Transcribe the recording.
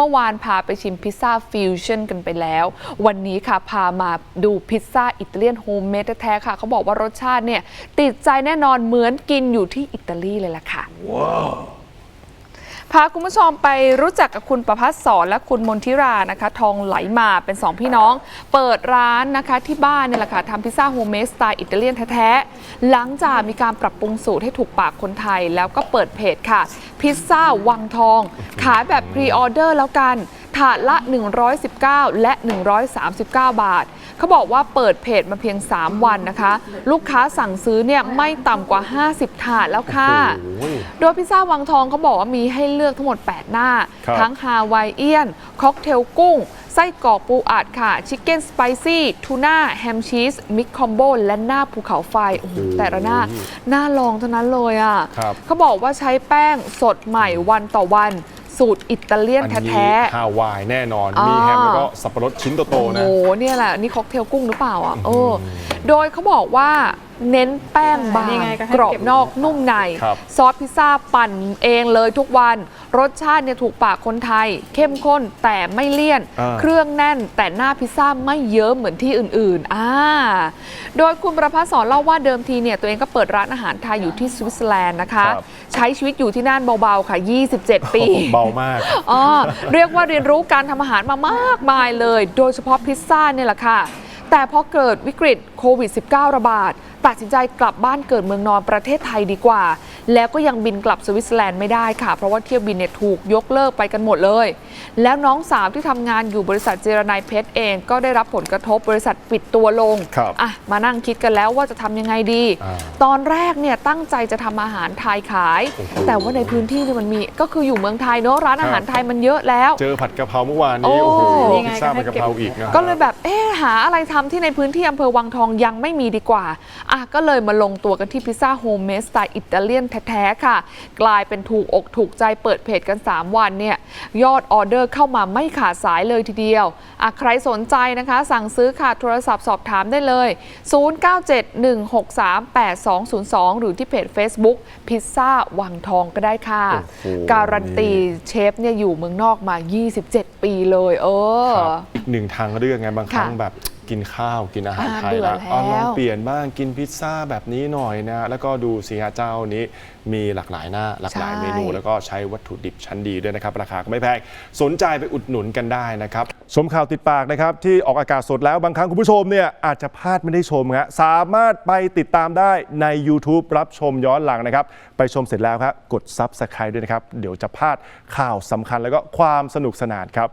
เมื่อวานพาไปชิมพิซซ่าฟิวชั่นกันไปแล้ว วันนี้ค่ะพามาดูพิซซ่าอิตาเลียนโฮมเมดแท้ๆค่ะ เขาบอกว่ารสชาติเนี่ย ติดใจแน่นอนเหมือนกินอยู่ที่อิตาลีเลยล่ะค่ะ พาคุณผู้ชมไปรู้จักกับคุณประพัฒสอนและคุณมนทิรานะคะ ทองไหลมาเป็นสองพี่น้อง เปิดร้านนะคะที่บ้านเนี่ยแหละค่ะทำพิซซ่าโฮมเมดสไตล์อิตาเลียนแท้ๆหลังจากมีการปรับปรุงสูตรให้ถูกปากคนไทย แล้วก็เปิดเพจค่ะ พิซซ่าวังทอง ขายแบบพรีออเดอร์แล้วกันถาดละ 119 และ 139 บาท เขาบอกว่าเปิดเพจมาเพียง 3 วันนะคะ ลูกค้าสั่งซื้อเนี่ยไม่ต่ำกว่า 50 ถาดแล้วค่ะ โอ้โหโดยพิซซ่าวังทองเขาบอกว่ามีให้เลือกทั้งหมด 8 หน้า ครับ ทั้งฮาวายเอียน ค็อกเทลกุ้ง ไส้กรอกปูอัดค่ะ ชิคเก้นสไปซี่ทูน่าแฮมชีสมิกคอมโบและหน้าภูเขาไฟโอ้โหแต่ละหน้าน่าลองทั้งนั้นเลยอะ ครับ เขาบอกว่าใช้แป้งสดใหม่วันต่อวัน สูตรอิตาเลียนอันนี้แท้ฮาวายแน่นอน อ่ามี มีแฮมแล้วก็สับปะรดชิ้นโตโอ้ๆโหนะ เนี่ยแหละนี่ค็อกเทลกุ้งหรือเปล่าอะเออโดยเขาบอกว่าเน้นแป้งบางนี่ไงก็ให้กรอบเก็บ นอกนุ่มใน ครับ ซอสพิซซ่าปั่นเองเลยทุกวัน รสชาติเนี่ยถูกปากคนไทย เข้มข้นแต่ไม่เลี่ยน อ่า เครื่องแน่นแต่หน้าพิซซ่าไม่เยิ้มเหมือนที่อื่นๆอ่าโดยคุณประภาสสอนเล่าว่าเดิมทีเนี่ยตัวเองก็เปิดร้านอาหารไทยอยู่ที่สวิตเซอร์แลนด์นะคะ ครับ ใช้ชีวิตอยู่ที่นั่นเบาๆค่ะ 27 ปีโอ้โหเบามาก อ๋อเรียกว่าเรียนรู้การทำอาหารมามากมายเลย โดยเฉพาะพิซซ่าเนี่ยแหละค่ะ แต่พอเกิดวิกฤตโควิด -19 ระบาด ตัดสินใจกลับบ้านเกิดเมืองนอนประเทศไทยดีกว่า แล้วก็ยังบินกลับสวิตเซอร์แลนด์ไม่ได้ค่ะ เพราะว่าเที่ยวบินเนี่ยถูกยกเลิกไปกันหมดเลย แล้วน้องสาวที่ทำงานอยู่บริษัทเจรนายเพชรเอง ก็ได้รับผลกระทบบริษัทปิดตัวลงครับอะมานั่งคิดกันแล้วว่าจะทำยังไงดีอ่าตอนแรกเนี่ยตั้งใจจะทำอาหารไทยขายโอ้โหแต่ว่าในพื้นที่เนี่ยมันมีก็คืออยู่เมืองไทยเนอะร้านอาหารไทยมันเยอะแล้ว เจอผัดกะเพราเมื่อวานนี้โอ้โอ้โหนี่ไงพิซซ่าก็ให้ผัดกะเพราอีกนะก็เลยแบบเอ๊ะหาอะไรทำที่ในพื้นที่อำเภอวังทองยังไม่มีดีกว่าอะก็เลยมาลงตัวกันที่พิซซ่าโฮมเมดสไตล์อิตาเลียนแท้ๆค่ะ กลายเป็นถูกอกถูกใจเปิดเพจกัน 3 วันเนี่ยยอดออเดอร์เข้ามาไม่ขาดสายเลยทีเดียวอะใครสนใจนะคะ สั่งซื้อค่ะโทรศัพท์สอบถามได้เลย 0971638202 หรือที่เพจ Facebook พิซซ่าวังทองก็ได้ค่ะโอ้โหการันตีเชฟเนี่ยอยู่เมืองนอกมา 27 ปีเลย เออครับอีกหนึ่งทางเลือกไงบางครั้งค่ะแบบ กินข้าวกินอาหารอ่าไทยเบื่อแล้วเอาลแล้องวเปลี่ยนบ้างกินพิซซ่าแบบนี้หน่อยนะ แล้วก็ดูสิฮะเจ้านี้มีหลากหลายหน้าหลากหลายใช่เมนู แล้วก็ใช้วัตถุดิบชั้นดีด้วยนะครับ ราคาก็ไม่แพงสนใจไปอุดหนุนกันได้นะครับ ชมข่าวติดปากนะครับ ที่ออกอากาศสดแล้วบางครั้งคุณผู้ชมเนี่ยอาจจะพลาดไม่ได้ชมฮะสามารถไปติดตามได้ใน YouTube รับชมย้อนหลังนะครับ ไปชมเสร็จแล้วครับกด Subscribe ด้วยนะครับ เดี๋ยวจะพลาดข่าวสำคัญแล้วก็ความสนุกสนานครับ